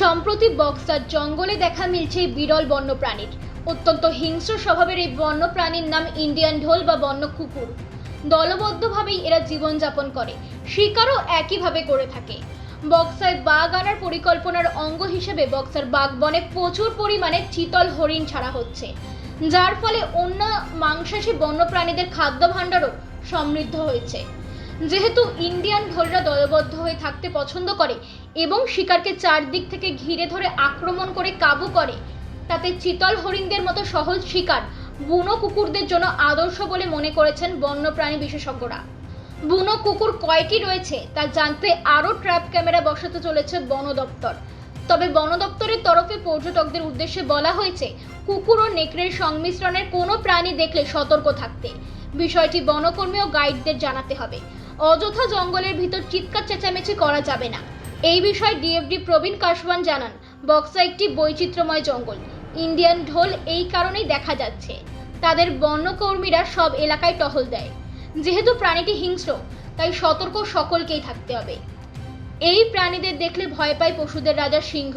সম্প্রতি বক্সার জঙ্গলে দেখা মিলছে এই বিরল বন্যপ্রাণীর। অত্যন্ত হিংস্র স্বভাবের এই বন্যপ্রাণীর নাম ইন্ডিয়ান ঢোল বা বন্য কুকুর। দলবদ্ধভাবেই এরা জীবনযাপন করে, শিকারও একইভাবে করে থাকে। বক্সায় বাঘ আনার পরিকল্পনার অঙ্গ হিসেবে বক্সার বাঘ বনে প্রচুর পরিমাণে চিতল হরিণ ছাড়া হচ্ছে, যার ফলে অন্য মাংসাশী বন্যপ্রাণীদের খাদ্য ভাণ্ডারও সমৃদ্ধ হয়েছে। যেহেতু ইন্ডিয়ান ঢোলরা দলবদ্ধ হয়ে থাকতে পছন্দ করে এবং শিকারকে চারদিক থেকে ঘিরে ধরে আক্রমণ করে কাবু করে, তাতে চিতল হরিণদের মতো সহজ শিকার বুনো কুকুরদের জন্য আদর্শ বলে মনে করেছেন বন্যপ্রাণী বিশেষজ্ঞরা। বুনো কুকুর কয়টি রয়েছে তা জানতে আরও ট্র্যাপ ক্যামেরা বসাতে চলেছে বন দপ্তর। তবে বন দপ্তরের তরফে পর্যটকদের উদ্দেশ্যে বলা হয়েছে, কুকুর ও নেকড়ের সংমিশ্রণের কোনো প্রাণী দেখলে সতর্ক থাকতে। বিষয়টি বনকর্মী ও গাইডদের জানাতে হবে। অযথা জঙ্গলের ভিতর চিৎকার চেঁচামেচি করা যাবে না। এই বিষয়ে ডিএফডি প্রবীণ কাশওয়ান জানান, বক্সা একটি বৈচিত্র্যময় জঙ্গল। ইন্ডিয়ান ঢোল এই কারণেই দেখা যাচ্ছে। তাদের বন্যকর্মীরা সব এলাকায় টহল দেয়। যেহেতু প্রাণীটি হিংস্র, তাই সতর্ক সকলকেই থাকতে হবে। এই প্রাণীদের দেখলে ভয় পায় পশুদের রাজা সিংহ।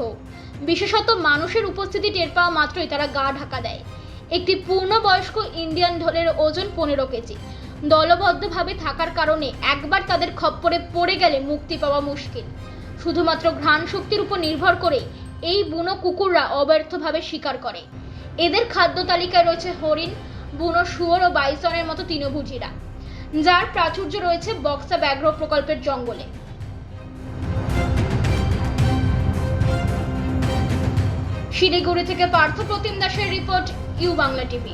বিশেষত মানুষের উপস্থিতি টের পাওয়া মাত্রই তারা গা ঢাকা দেয়। একটি পূর্ণবয়স্ক ইন্ডিয়ান ঢোলের ওজন পনেরো কেজি। দলবদ্ধভাবে থাকার কারণে একবার তাদের খপ্পরে পড়ে গেলে মুক্তি পাওয়া মুশকিল। শুধুমাত্র ঘ্রাণ শক্তির উপর নির্ভর করে এই বুনো কুকুররা অব্যর্থভাবে শিকার করে। এদের খাদ্য তালিকায় রয়েছে হরিণ, বুনো শুয়োর ও বাইসনের মতো তৃণভোজীরা, যার প্রাচুর্য রয়েছে বক্সা ব্যাঘ্র প্রকল্পের জঙ্গলে। শিলিগুড়ি থেকে পার্থ প্রতিম দাসের রিপোর্ট, U Bangla TV.